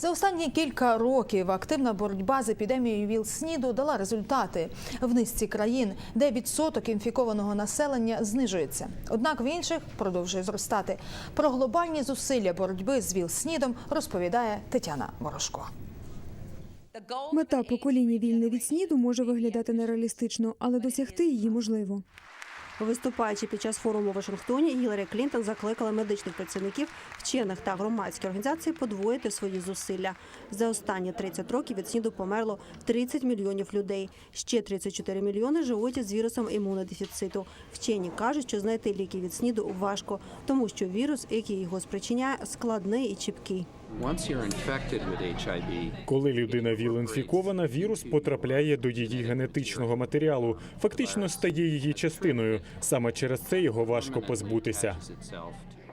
За останні кілька років активна боротьба з епідемією ВІЛ-СНІДу дала результати в низці країн, де відсоток інфікованого населення знижується. Однак в інших продовжує зростати. Про глобальні зусилля боротьби з ВІЛ-СНІДом розповідає Тетяна Морошко. Мета покоління вільне від СНІДу може виглядати нереалістично, але досягти її можливо. Виступаючи під час форуму у Вашингтоні, Гіларі Клінтон закликала медичних працівників, вчених та громадські організації подвоїти свої зусилля. За останні 30 років від СНІДу померло 30 мільйонів людей. Ще 34 мільйони живуть з вірусом імунодефіциту. Вчені кажуть, що знайти ліки від СНІДу важко, тому що вірус, який його спричиняє, складний і чіпкий. Коли людина ВІЛ-інфікована, вірус потрапляє до її генетичного матеріалу, фактично стає її частиною. Саме через це його важко позбутися.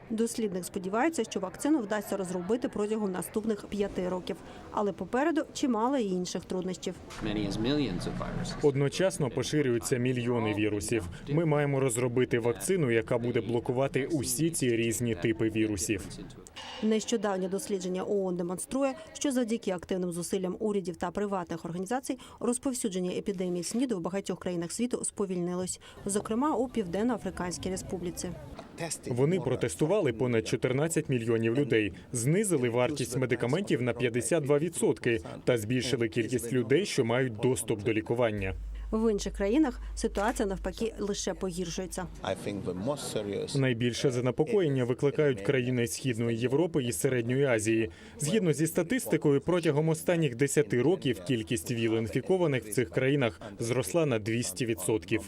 Дослідник сподівається, що вакцину вдасться розробити протягом наступних п'яти років. Але попереду чимало і інших труднощів. Одночасно поширюються мільйони вірусів. Ми маємо розробити вакцину, яка буде блокувати усі ці різні типи вірусів. Нещодавнє дослідження ООН демонструє, що завдяки активним зусиллям урядів та приватних організацій розповсюдження епідемії СНІДу в багатьох країнах світу сповільнилось, зокрема у Південно-Африканській Республіці. Вони протестували понад 14 мільйонів людей, знизили вартість медикаментів на 52% та збільшили кількість людей, що мають доступ до лікування. В інших країнах ситуація навпаки лише погіршується. Найбільше занепокоєння викликають країни Східної Європи і Середньої Азії. Згідно зі статистикою, протягом останніх 10 років кількість ВІЛ-інфікованих в цих країнах зросла на 200%.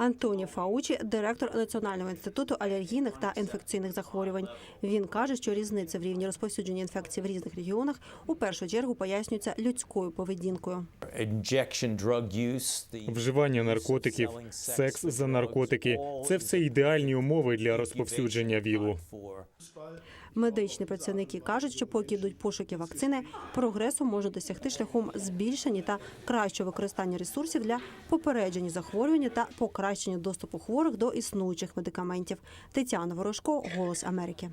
Антоні Фаучі, директор Національного інституту алергійних та інфекційних захворювань. Він каже, що різниця в рівні розповсюдження інфекцій в різних регіонах у першу чергу пояснюється людською поведінкою. Вживання наркотиків, секс за наркотики це все ідеальні умови для розповсюдження ВІЛу. Медичні працівники кажуть, що поки йдуть пошуки вакцини, прогресу можна досягти шляхом збільшення та кращого використання ресурсів для попередження захворювання та покращення доступу хворих до існуючих медикаментів. Тетяна Ворожко, Голос Америки.